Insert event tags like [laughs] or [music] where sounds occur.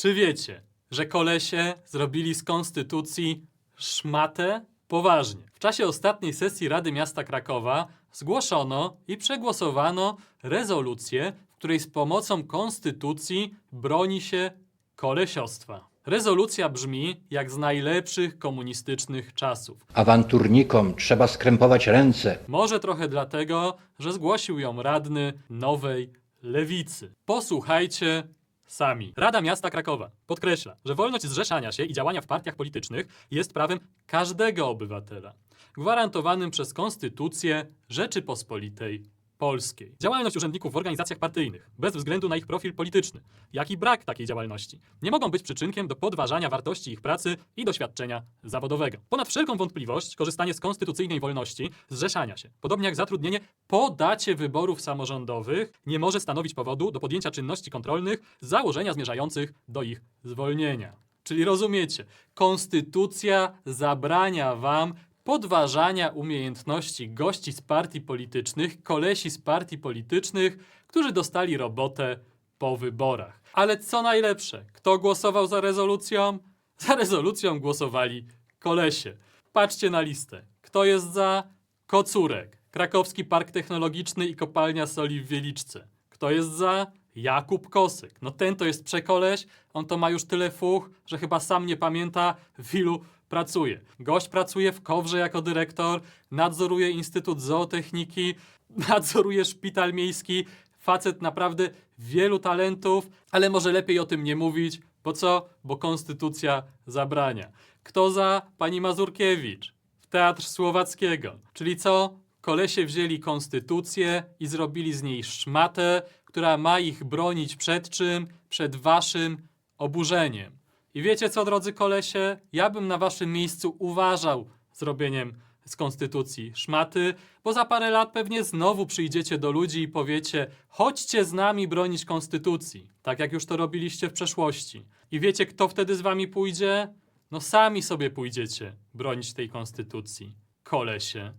Czy wiecie, że kolesie zrobili z konstytucji szmatę? Poważnie. W czasie ostatniej sesji Rady Miasta Krakowa zgłoszono i przegłosowano rezolucję, w której z pomocą konstytucji broni się kolesiostwa. Rezolucja brzmi jak z najlepszych komunistycznych czasów. Awanturnikom trzeba skrępować ręce. Może trochę dlatego, że zgłosił ją radny nowej lewicy. Posłuchajcie sami. Rada Miasta Krakowa podkreśla, że wolność zrzeszania się i działania w partiach politycznych jest prawem każdego obywatela, gwarantowanym przez Konstytucję Rzeczypospolitej Polskiej. Działalność urzędników w organizacjach partyjnych, bez względu na ich profil polityczny, jak i brak takiej działalności, nie mogą być przyczynkiem do podważania wartości ich pracy i doświadczenia zawodowego. Ponad wszelką wątpliwość korzystanie z konstytucyjnej wolności zrzeszania się, podobnie jak zatrudnienie po dacie wyborów samorządowych, nie może stanowić powodu do podjęcia czynności kontrolnych założenia zmierzających do ich zwolnienia. Czyli rozumiecie, konstytucja zabrania wam podważania umiejętności gości z partii politycznych, kolesi z partii politycznych, którzy dostali robotę po wyborach. Ale co najlepsze, kto głosował za rezolucją? [laughs] Za rezolucją głosowali kolesie. Patrzcie na listę. Kto jest za? Kocurek, Krakowski Park Technologiczny i Kopalnia Soli w Wieliczce. Kto jest za? Jakub Kosyk. No ten to jest przekoleś, on to ma już tyle fuch, że chyba sam nie pamięta w ilu pracuje. Gość pracuje w Kowrze jako dyrektor, nadzoruje Instytut Zootechniki, [laughs] nadzoruje szpital miejski. Facet naprawdę wielu talentów, ale może lepiej o tym nie mówić, bo co? Bo konstytucja zabrania. Kto za? Pani Mazurkiewicz w Teatr Słowackiego. Czyli co? Kolesie wzięli konstytucję i zrobili z niej szmatę, która ma ich bronić przed czym? Przed waszym oburzeniem. I wiecie co, drodzy kolesie? Ja bym na waszym miejscu uważał zrobieniem z konstytucji szmaty, bo za parę lat pewnie znowu przyjdziecie do ludzi i powiecie: chodźcie z nami bronić konstytucji, tak jak już to robiliście w przeszłości. I wiecie, kto wtedy z wami pójdzie? No sami sobie pójdziecie bronić tej konstytucji. Kolesie.